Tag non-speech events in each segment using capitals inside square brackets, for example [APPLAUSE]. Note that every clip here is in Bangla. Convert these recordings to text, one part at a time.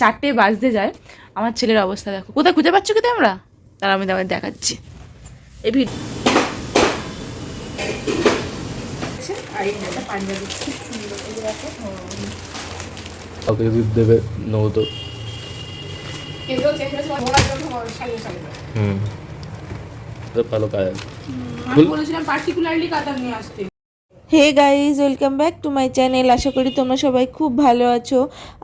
চারটে বাজতে যায়। আমার ছেলের অবস্থা দেখো। কোথায় খুঁজে পাচ্ছ কিন্তু আমরা তারা আমি তোমাদের দেখাচ্ছি। এই ভিড। কাউকে যদি দেবে নেব তো। হুম। ভালো কাজ। বলেছিলাম পার্টিকুলারলি কাতার নিয়ে আসতে। Hey guys welcome back to my channel আশা করি তোমরা সবাই খুব ভালো আছো।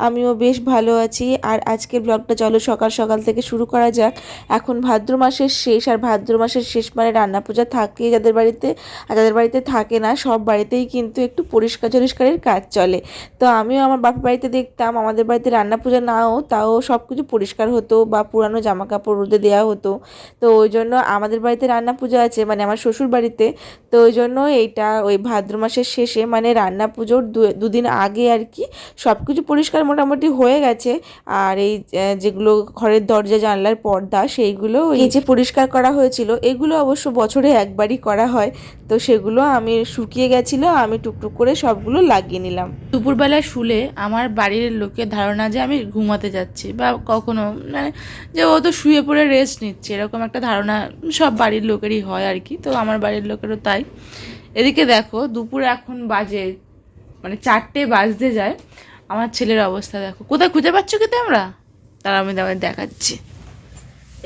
আমিও বেশ ভালো আছি। আর আজকের ব্লগটা চলো সকাল সকাল থেকে শুরু করা যাক। এখন ভাদ্র মাসের শেষ, আর ভাদ্র মাসের শেষ মানে রান্না পূজা থাকে যাদের বাড়িতে, আর যাদের বাড়িতে থাকে না, সব বাড়িতেই কিন্তু একটু পরিষ্কার চরিষ্কারের কাজ চলে। তো আমিও আমার বাপের বাড়িতে দেখতাম, আমাদের বাড়িতে রান্না পূজা নাও, তাও সব কিছু পরিষ্কার হতো বা পুরানো জামা কাপড় রোদে দেওয়া হতো। তো ওই জন্য আমাদের বাড়িতে রান্না পূজা আছে মানে আমার শ্বশুর বাড়িতে তো ওই জন্য এইটা, ওই ভাদ্র মাসের শেষে মানে রান্না পুজোর দু- দুদিন আগে আর কি সব কিছু পরিষ্কার মোটামুটি হয়ে গেছে। আর এই যেগুলো ঘরের দরজা জানলার পর্দা সেইগুলো এই যে পরিষ্কার করা হয়েছিল। এগুলো অবশ্য বছরে একবারই করা হয়। তো সেগুলো আমি শুকিয়ে গেছিল আমি টুকটুক করে সবগুলো লাগিয়ে নিলাম। দুপুরবেলা শুলে আমার বাড়ির লোকের ধারণা যে আমি ঘুমাতে যাচ্ছি বা কখনো মানে যে ও তো শুয়ে পড়ে রেস্ট নিচ্ছে এরকম একটা ধারণা সব বাড়ির লোকেরই হয় আর কি। তো আমার বাড়ির লোকেরও তাই। এদিকে দেখো, দুপুর এখন বাজে মানে চারটে বাজতে যায়। আমার ছেলের অবস্থা দেখো। কোথায় খুঁজে পাচ্ছ কিন্তু আমরা তারা আমি তোমাদের দেখাচ্ছি।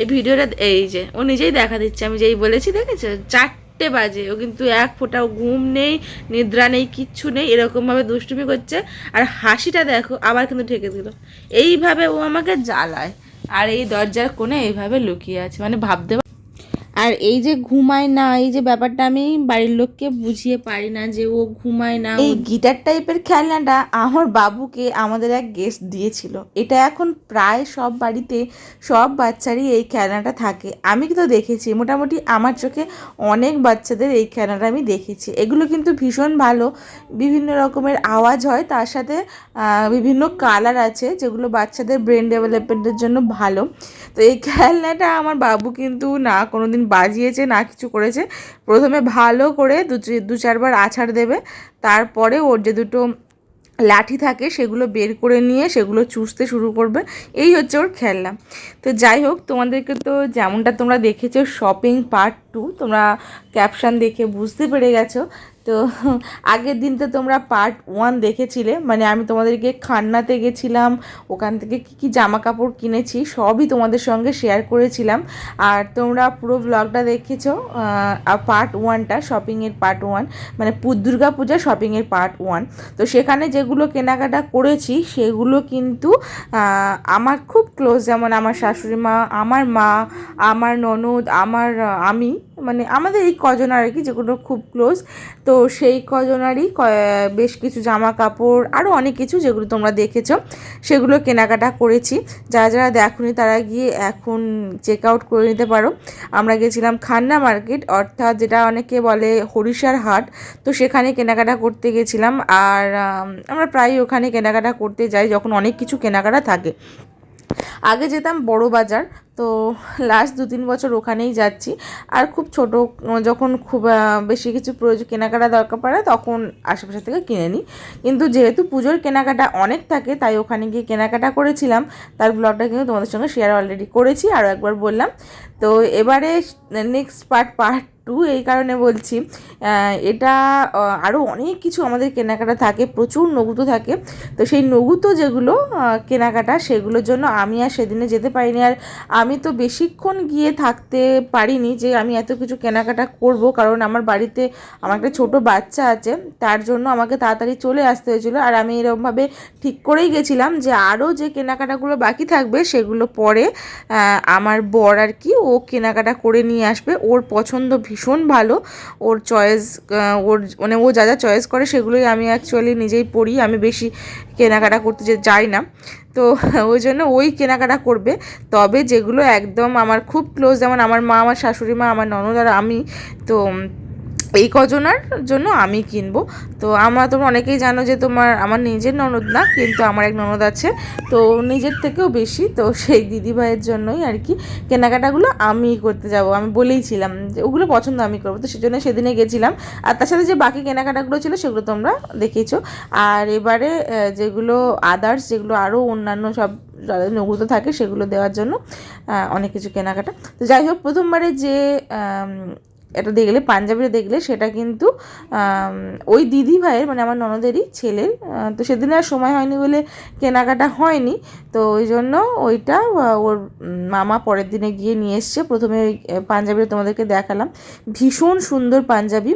এই ভিডিওটা এই যে, ও নিজেই দেখা দিচ্ছে। আমি যেই বলেছি, দেখেছ? চারটে বাজে। ও কিন্তু এক ফোঁটাও ঘুম নেই, নিদ্রা নেই, কিচ্ছু নেই, এরকমভাবে দুষ্টুমি করছে। আর হাসিটা দেখো, আবার কিন্তু ঠেকে দিল। এইভাবে ও আমাকে জ্বালায়। আর এই দরজার কোণে এইভাবে লুকিয়ে আছে। মানে ভাবতে আর এই যে ঘুমায় না এই যে ব্যাপারটা আমি বাড়ির লোককে বুঝিয়ে পারি না যে ও ঘুমায় না এই গিটার টাইপের খেলনাটা আমার বাবুকে আমাদের এক গেস্ট দিয়েছিল। এটা এখন প্রায় সব বাড়িতে সব বাচ্চারই এই খেলনাটা থাকে। আমি তো দেখেছি মোটামুটি আমার চোখে অনেক বাচ্চাদের এই খেলনাটা আমি দেখেছি। এগুলো কিন্তু ভীষণ ভালো বিভিন্ন রকমের আওয়াজ হয় তার সাথে বিভিন্ন কালার আছে যেগুলো বাচ্চাদের ব্রেন ডেভেলপমেন্টের জন্য ভালো। তো এই খেলনাটা আমার বাবু কিন্তু না কোনো দিন বাজিয়েছে, না কিছু করেছে। প্রথমে ভালো করে দু চারবার আছাড় দেবে। তারপরে ওর যে দুটো লাঠি থাকে, সেগুলো বের করে নিয়ে সেগুলো চুষতে শুরু করবে। এই হচ্ছে ওর খেলনা। তো যাই হোক, তোমাদেরকে তো যেমনটা তোমরা দেখেছ শপিং পার্ট টু তোমরা ক্যাপশান দেখে বুঝতে পেরে গেছো। তো আগের দিন তো তোমরা পার্ট ওয়ান দেখেছিলে মানে আমি তোমাদেরকে খান্নাতে গেছিলাম, ওখান থেকে কী কী জামা কাপড় কিনেছি সবই তোমাদের সঙ্গে শেয়ার করেছিলাম। আর তোমরা পুরো ব্লগটা দেখেছ পার্ট ওয়ানটা শপিংয়ের পার্ট ওয়ান মানে দুর্গা পূজা শপিংয়ের পার্ট ওয়ান তো সেখানে যেগুলো কেনাকাটা করেছি, সেগুলো কিন্তু আমার খুব ক্লোজ যেমন আমার শাশুড়ি মা, আমার মা, আমার ননদ, আমার আমি মানে আমাদের এই কজন আর কি যেগুলো খুব ক্লোজ তো সেই কজনারই বেশ কিছু জামা কাপড় আরও অনেক কিছু যেগুলো তোমরা দেখেছ, সেগুলো কেনাকাটা করেছি। যারা যারা দেখোনি তারা গিয়ে এখন চেক আউট করে নিতে পারো। আমরা গেছিলাম খান্না মার্কেট, অর্থাৎ যেটা অনেকে বলে হরিষার হাট, তো সেখানে কেনাকাটা করতে গেছিলাম। আর আমরা প্রায় ওখানে কেনাকাটা করতে যাই, যখন অনেক কিছু কেনাকাটা থাকে। আগে যেতাম বড় বাজার, তো লাস্ট দু তিন বছর ওখানেই যাচ্ছি। আর খুব ছোট, যখন খুব বেশি কিছু প্রয়োজন কেনাকাটা দরকার পড়ে, তখন আশেপাশে থেকে কিনে নিই। কিন্তু যেহেতু পুজোর কেনাকাটা অনেক থাকে, তাই ওখানে গিয়ে কেনাকাটা করেছিলাম। তার ব্লগটা কিন্তু তোমাদের সঙ্গে শেয়ার অলরেডি করেছি আরও একবার বললাম। তো এবারে নেক্সট পার্ট পার্ট টু এই কারণে বলছি এটা আরও অনেক কিছু আমাদের কেনাকাটা থাকে, প্রচুর নগুতো থাকে। তো সেই নগুতো যেগুলো কেনাকাটা, সেগুলোর জন্য আমি আর সেদিনে যেতে পারিনি। আর আমি তো বেশিক্ষণ গিয়ে থাকতে পারিনি যে আমি এত কিছু কেনাকাটা করব, কারণ আমার বাড়িতে আমার একটা ছোটো বাচ্চা আছে, তার জন্য আমাকে তাড়াতাড়ি চলে আসতে হয়েছিল। আর আমি এরকমভাবে ঠিক করেই গেছিলাম যে আরও যে কেনাকাটাগুলো বাকি থাকবে, সেগুলো পরে আমার বর আর কি ও কেনাকাটা করে নিয়ে আসবে। ওর পছন্দ ভীষণ ভালো। ওর চয়েস ওর মানে ও যা যা চয়েস করে সেগুলোই আমি অ্যাকচুয়ালি নিজেই পড়ি। আমি বেশি কেনাকাটা করতে যে যাই না। তো [LAUGHS] ওই জন্য ওই কেনাকাটা করবে। তবে যেগুলো একদম আমার খুব ক্লোজ যেমন আমার মা, আমার শাশুড়ি মা, আমার ননদ আর আমি, তো এই কজনার জন্য আমি কিনবো। তো আমরা তোমরা অনেকেই জানো যে তোমার, আমার নিজের ননদ না, কিন্তু আমার এক ননদ আছে। তো নিজের থেকেও বেশি, তো সেই দিদিভাইয়ের জন্যই আর কি কেনাকাটাগুলো আমি করতে যাব। আমি বলেইছিলাম যে ওগুলো পছন্দ আমি করব। তো সেজন্য সেদিনে গেছিলাম। আর তার সাথে যে বাকি কেনাকাটাগুলো ছিল সেগুলো তোমরা দেখেছ আর এবারে যেগুলো আদার্স যেগুলো আরও অন্যান্য সব যাদের থাকে সেগুলো দেওয়ার জন্য অনেক কিছু কেনাকাটা। তো যাই হোক, প্রথমবারে যে এটা দেখলে, পাঞ্জাবিটা দেখলে সেটা কিন্তু ওই দিদি ভাইয়ের মানে আমার ননদেরই ছেলের তো সেদিন আর সময় হয়নি বলে কেনাকাটা হয়নি। তো ওই জন্য ওইটা ওর মামা পরের দিনে গিয়ে নিয়ে এসছে। প্রথমে ওই পাঞ্জাবিটা তোমাদেরকে দেখালাম। ভীষণ সুন্দর পাঞ্জাবি।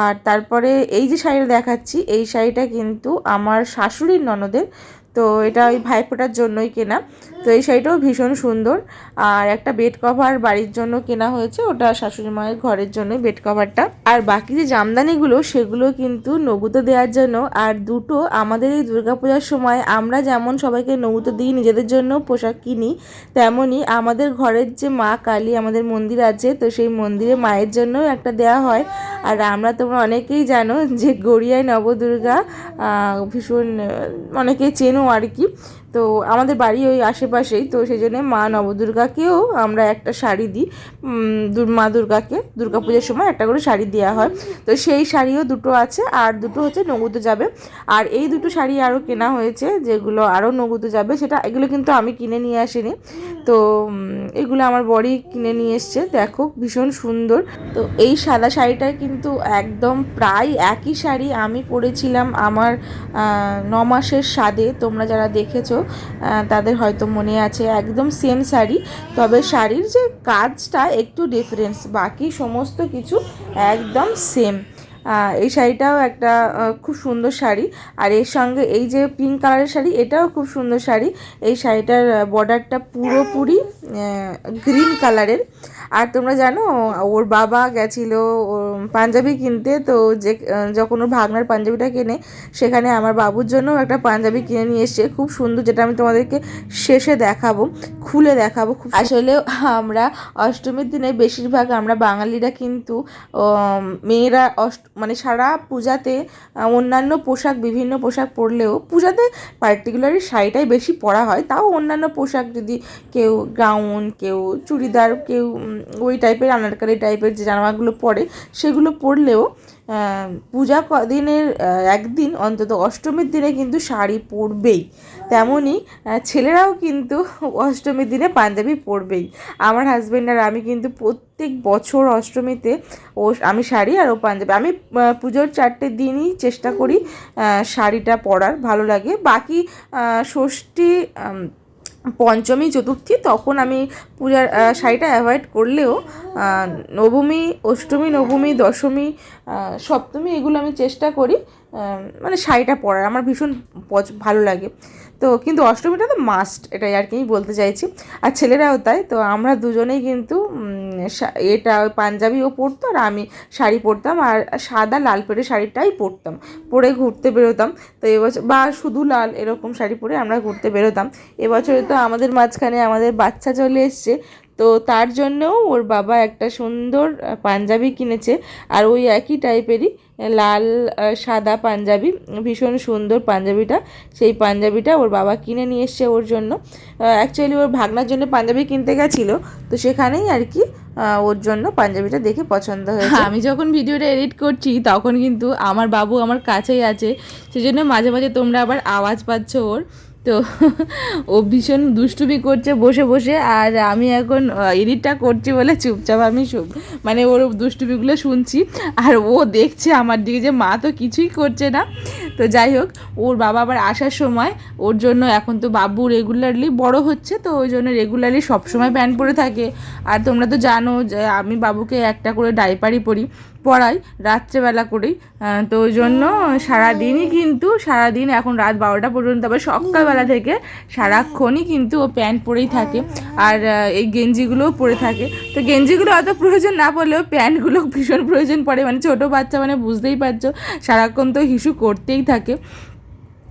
আর তারপরে এই যে শাড়িটা দেখাচ্ছি, এই শাড়িটা কিন্তু আমার শাশুড়ির ননদের তো এটা ওই ভাইফোঁটার জন্যই কেনা। তো এই শাড়িটাও ভীষণ সুন্দর। আর একটা বেড কভার বাড়ির জন্য কেনা হয়েছে, ওটা শাশুড়ি মায়ের ঘরের জন্যই বেড কভারটা আর বাকি যে জামদানিগুলো, সেগুলো কিন্তু নগুতো দেওয়ার জন্য। আর দুটো আমাদের এই দুর্গাপূজার সময় আমরা যেমন সবাইকে নগুতো দিই, নিজেদের জন্য পোশাক কিনি তেমনই আমাদের ঘরের যে মা কালী আমাদের মন্দির আছে, তো সেই মন্দিরে মায়ের জন্যও একটা দেওয়া হয়। আর আমরা তোমরা অনেকেই জানো যে গড়িয়ায় নবদুর্গা ভীষণ অনেকেই চেনো আর কি তো আমাদের বাড়ি ওই আশেপাশেই, তো সেই জন্য মা নবদুর্গাকেও আমরা একটা শাড়ি দিই। মা দুর্গাকে, দুর্গা পুজোর সময় একটা করে শাড়ি দেওয়া হয়। তো সেই শাড়িও দুটো আছে, আর দুটো হচ্ছে নগুতে যাবে। আর এই দুটো শাড়ি আরও কেনা হয়েছে, যেগুলো আরও নগুতে যাবে, সেটা এগুলো কিন্তু আমি কিনে নিয়ে আসিনি। তো এগুলো আমার বড়ি কিনে নিয়ে এসছে, দেখো ভীষণ সুন্দর। তো এই সাদা শাড়িটা কিন্তু একদম প্রায় একই শাড়ি আমি পরেছিলাম আমার ন মাসের স্বাদে, তোমরা যারা দেখেছ। তাদের হয়তো মনে আছে একদম সেম শাড়ি, তবে শাড়ির যে কাজটা একটু ডিফারেন্স বাকি সমস্ত কিছু একদম সেম এই শাড়িটাও একটা খুব সুন্দর শাড়ি, আর এর সঙ্গে এই যে পিঙ্ক কালারের শাড়ি, এটাও খুব সুন্দর শাড়ি। এই শাড়িটার বর্ডারটা পুরোপুরি গ্রিন কালারের আর তোমরা জানো, ওর বাবা গেছিল পাঞ্জাবি কিনতে, তো যে যখন ওর ভাগনার পাঞ্জাবিটা কেনে, সেখানে আমার বাবুর জন্য একটা পাঞ্জাবি কিনে নিয়ে এসছে। খুব সুন্দর, যেটা আমি তোমাদেরকে শেষে দেখাবো, খুলে দেখাবো, খুব আসলে আমরা অষ্টমীর দিনে বেশিরভাগ আমরা বাঙালিরা কিন্তু মেয়েরা অষ্ট মানে সারা পূজাতে অন্যান্য পোশাক, বিভিন্ন পোশাক পরলেও পূজাতে পার্টিকুলারলি শাড়িটাই বেশি পরা হয়। তাও অন্যান্য পোশাক যদি কেউ গাউন কেউ চুড়িদার, কেউ ওই টাইপের আনারকালি টাইপের যে জামাগুলো পরে, সেগুলো পরলেও পূজা ক- দিনের একদিন অন্তত অষ্টমীর দিনে কিন্তু শাড়ি পরবেই। তেমনই ছেলেরাও কিন্তু অষ্টমীর দিনে পাঞ্জাবি পরবেই। আমার হাজব্যান্ড আর আমি কিন্তু প্রত্যেক বছর অষ্টমীতে ও, আমি শাড়ি আর ও পাঞ্জাবি। আমি পুজোর চারটে দিনই চেষ্টা করি শাড়িটা পরার, ভালো লাগে। বাকি ষষ্ঠী পঞ্চমী, চতুর্থী, তখন আমি পূজার শাড়িটা অ্যাভয়েড করলেও নবমী, অষ্টমী, নবমী, দশমী সপ্তমী এগুলো আমি চেষ্টা করি মানে শাড়িটা পরার। আমার ভীষণ ভালো লাগে। তো কিন্তু অষ্টমীটা তো মাস্ট এটাই আর কি বলতে চাইছি। আর ছেলেরাও তাই, তো আমরা দুজনেই কিন্তু এটা পাঞ্জাবিও পরতো আর আমি শাড়ি পরতাম আর সাদা লাল পেরে শাড়িটাই পরতাম পরে ঘুরতে বেরোতাম, তো এবছর, বা শুধু লাল এরকম শাড়ি পরে আমরা ঘুরতে বেরোতাম। এবছরে তো আমাদের মাঝখানে আমাদের বাচ্চা চলে এসছে তো তার জন্যও ওর বাবা একটা সুন্দর পাঞ্জাবি কিনেছে। আর ওই একই টাইপেরই লাল সাদা পাঞ্জাবি, ভীষণ সুন্দর পাঞ্জাবিটা। সেই পাঞ্জাবিটা ওর বাবা কিনে নিয়ে এসছে ওর জন্য। অ্যাকচুয়ালি ওর ভাগনার জন্য পাঞ্জাবি কিনতে গেছিল। তো সেখানেই আর কি ওর জন্য পাঞ্জাবিটা দেখে পছন্দ হয়েছে। আমি যখন ভিডিওটা এডিট করছি, তখন কিন্তু আমার বাবু আমার কাছেই আছে। সেজন্য মাঝে মাঝে তোমরা আবার আওয়াজ পাচ্ছ ওর। তো ও ভীষণ দুষ্টুমি করছে বসে বসে আর আমি এখন এডিটটা করছি বলে চুপচাপ আমি মানে ওর দুষ্টুমিগুলো শুনছি। আর ও দেখছে আমার দিকে যে মা তো কিছুই করছে না। তো যাই হোক, ওর বাবা আবার আসার সময় ওর জন্য এখন তো বাবু রেগুলারলি বড় হচ্ছে, তো ওই জন্য রেগুলারলি সবসময় প্যান্ট পরে থাকে। আর তোমরা তো জানো যে আমি বাবুকে একটা করে ডাইপারই পরি পড়াই রাত্রেবেলা করেই। তো ওই জন্য সারাদিনই কিন্তু, সারাদিন এখন রাত বারোটা পর্যন্ত, আবার সকালবেলা থেকে সারাক্ষণই কিন্তু ও প্যান্ট পরেই থাকে। আর এই গেঞ্জিগুলোও পরে থাকে। তো গেঞ্জিগুলো অত প্রয়োজন না পড়লেও প্যান্টগুলো ভীষণ প্রয়োজন পড়ে। মানে ছোটো বাচ্চা মানে বুঝতেই পারছ, সারাক্ষণ তো হিসু করতেই থাকে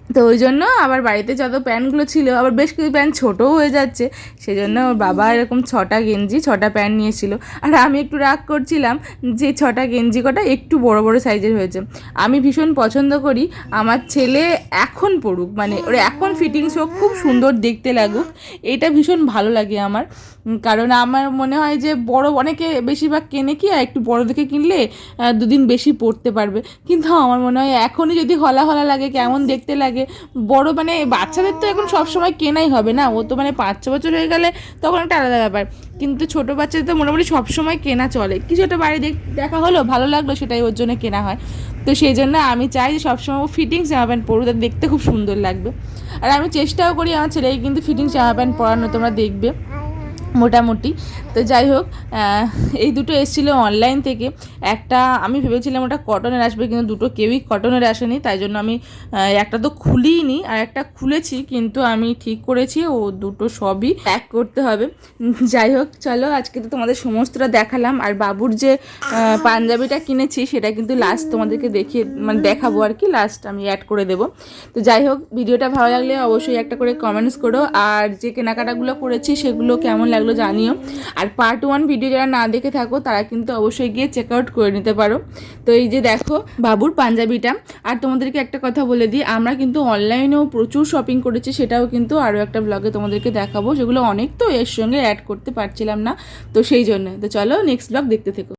তো ওই জন্য আবার বাড়িতে যত প্যান্টগুলো ছিল, আবার বেশ কিছু প্যান্ট ছোটও হয়ে যাচ্ছে সেই জন্য ওর বাবা এরকম ছটা গেঞ্জি, ছটা প্যান্ট নিয়েছিল। আর আমি একটু রাগ করছিলাম যে ছটা গেঞ্জি কটা একটু বড় বড় সাইজের হয়েছে। আমি ভীষণ পছন্দ করি, আমার ছেলে এখন পড়ুক মানে ওর এখন ফিটিংস হোক, খুব সুন্দর দেখতে লাগুক, এটা ভীষণ ভালো লাগে আমার। কারণ আমার মনে হয় যে বড়, অনেকে বেশিরভাগ কেনে কি, আর একটু বড় দেখে কিনলে দুদিন বেশি পরতে পারবে। কিন্তু আমার মনে হয় এখনই যদি হলা হলা লাগে, কেমন দেখতে লাগে লাগে। বড় মানে বাচ্চাদের তো এখন সব সময় কেনাই হবে না। ও তো মানে পাঁচ ছ বছর হয়ে গেলে তখন একটা আলাদা ব্যাপার। কিন্তু ছোটো বাচ্চাদের তো মোটামুটি সবসময় কেনা চলে। কিছু একটা বাড়ি দেখ হলো, ভালো লাগল, সেটাই ওর জন্য কেনা হয়। তো সেই জন্য আমি চাই যে সবসময় ও ফিটিংস জামা প্যান্ট পরুক, তাতে দেখতে খুব সুন্দর লাগবে। আর আমি চেষ্টাও করি আমার ছেলেকে কিন্তু ফিটিংস জামা প্যান্ট পরানো তোমরা দেখবে। মোটামুটি। তো যাই হোক এই দুটো এসেছিল অনলাইন থেকে। একটা, আমি ভেবেছিলাম ওটা কটনের আসবে, কিন্তু দুটো কেউই কটনের আসেনি, তাই জন্য আমি একটা তো খুলিনি, আর একটা খুলেছি, কিন্তু আমি ঠিক করেছি, ও দুটো সবই প্যাক করতে হবে। যাই হোক, চলো, আজকে তো তোমাদের সমস্তটা দেখালাম, আর বাবুর যে পাঞ্জাবিটা কিনেছি, সেটা কিন্তু লাস্ট তোমাদেরকে দেখিয়ে মানে দেখাবো আর কি লাস্ট আমি অ্যাড করে দেবো। তো যাই হোক, ভিডিওটা ভালো লাগলে অবশ্যই একটা করে কমেন্টস করো, আর যে কেনাকাটাগুলো করেছি, সেগুলো কেমন লাগল জানিও। আর পার্ট ওয়ান ভিডিও যারা না দেখে থাকো, তারা কিন্তু অবশ্যই গিয়ে চেক আউট করে নিতে পারো। তো এই যে দেখো, বাবুর পাঞ্জাবিটা। আর তোমাদেরকে একটা কথা বলে দিই, আমরা কিন্তু অনলাইনেও প্রচুর শপিং করেছি, সেটাও কিন্তু আরও একটা ব্লগে তোমাদেরকে দেখাবো। সেগুলো অনেক তো এর সঙ্গে অ্যাড করতে পারছিলাম না, তো সেই জন্য। তো চলো নেক্সট ব্লগ দেখতে থেকো।